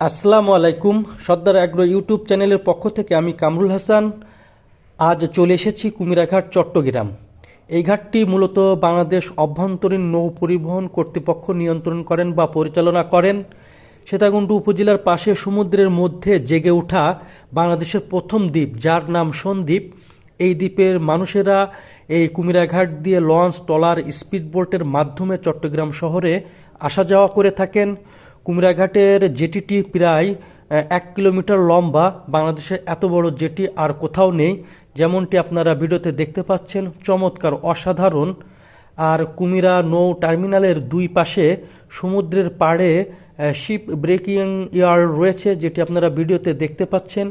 আসসালামু আলাইকুম। সর্দার agro YouTube চ্যানেলের পক্ষ থেকে আমি কামরুল হাসান। আজ চলে এসেছি কুমিরাঘাট, চট্টগ্রাম। এই ঘাটটি মূলত বাংলাদেশ অভ্যন্তরীণ নৌ পরিবহন কর্তৃপক্ষ নিয়ন্ত্রণ করেন বা পরিচালনা করেন। সীতাকুণ্ড উপজেলার পাশে সমুদ্রের মধ্যে জেগে ওঠা বাংলাদেশের প্রথম দ্বীপ, যার নাম সন্দ্বীপ। এই দ্বীপের মানুষেরা এই কুমিরাঘাট দিয়ে লঞ্চ, ট্রলার, স্পিডবোটের মাধ্যমে চট্টগ্রাম শহরে আসা যাওয়া করে থাকেন। কুমিরাঘাটের জেটিটি প্রায় এক কিলোমিটার লম্বা। বাংলাদেশের এত বড় জেটি আর কোথাও নেই। যেমনটি আপনারা ভিডিওতে দেখতে পাচ্ছেন, চমৎকার, অসাধারণ। আর কুমিরা নৌ টার্মিনালের দুই পাশে সমুদ্রের পাড়ে শিপ ব্রেকিং ইয়ার্ড রয়েছে, যেটি আপনারা ভিডিওতে দেখতে পাচ্ছেন।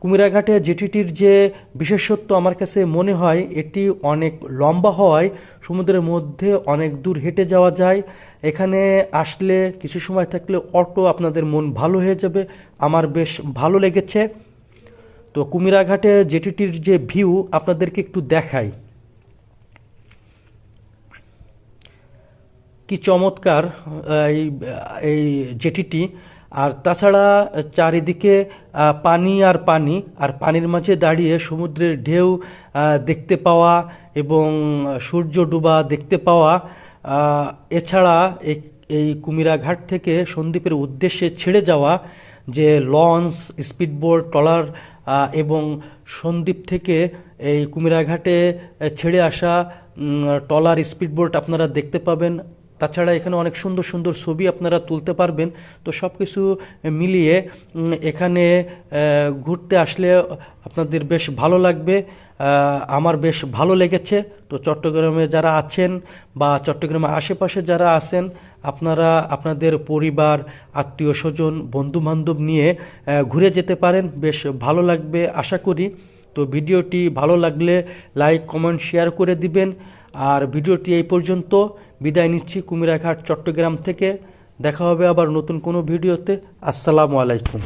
কুমিরাঘাটে জেটিটির যে বিশেষত্ব আমার কাছে মনে হয়, এটি অনেক লম্বা হওয়ায় সমুদ্রের মধ্যে অনেক দূর হেঁটে যাওয়া যায়। এখানে আসলে কিছু সময় থাকলে অটো আপনাদের মন ভালো হয়ে যাবে, আমার বেশ ভালো লেগেছে। তো কুমিরাঘাটে জেটিটির যে ভিউ, আপনাদেরকে একটু দেখাই। কি চমৎকার এই জেটিটি। আর তাছাড়া চারিদিকে পানি আর পানি, আর পানির মাঝে দাঁড়িয়ে সমুদ্রের ঢেউ দেখতে পাওয়া এবং সূর্য ডুবা দেখতে পাওয়া এছাড়া এই কুমিরাঘাট থেকে সন্দ্বীপের উদ্দেশ্যে ছেড়ে যাওয়া যে লঞ্চ, স্পিডবোট, ট্রলার এবং সন্দ্বীপ থেকে এই কুমিরাঘাটে ছেড়ে আসা ট্রলার, স্পিডবোট আপনারা দেখতে পাবেন। তাছাড়া এখানে অনেক সুন্দর সুন্দর ছবি আপনারা তুলতে পারবেন। তো সব কিছু মিলিয়ে এখানে ঘুরতে আসলে আপনাদের বেশ ভালো লাগবে। আমার বেশ ভালো লেগেছে। তো চট্টগ্রামে যারা আছেন বা চট্টগ্রামের আশেপাশে যারা আছেন, আপনারা, আপনাদের পরিবার, আত্মীয় স্বজন, বন্ধুবান্ধব নিয়ে ঘুরে যেতে পারেন। বেশ ভালো লাগবে, আশা করি। তো ভিডিওটি ভালো লাগলে লাইক, কমেন্ট, শেয়ার করে দিবেন। আর ভিডিওটি এই পর্যন্ত। বিদায় নিচ্ছি কুমিরাঘাট, চট্টগ্রাম থেকে। দেখা হবে আবার নতুন কোনো ভিডিওতে। আসসালামু আলাইকুম।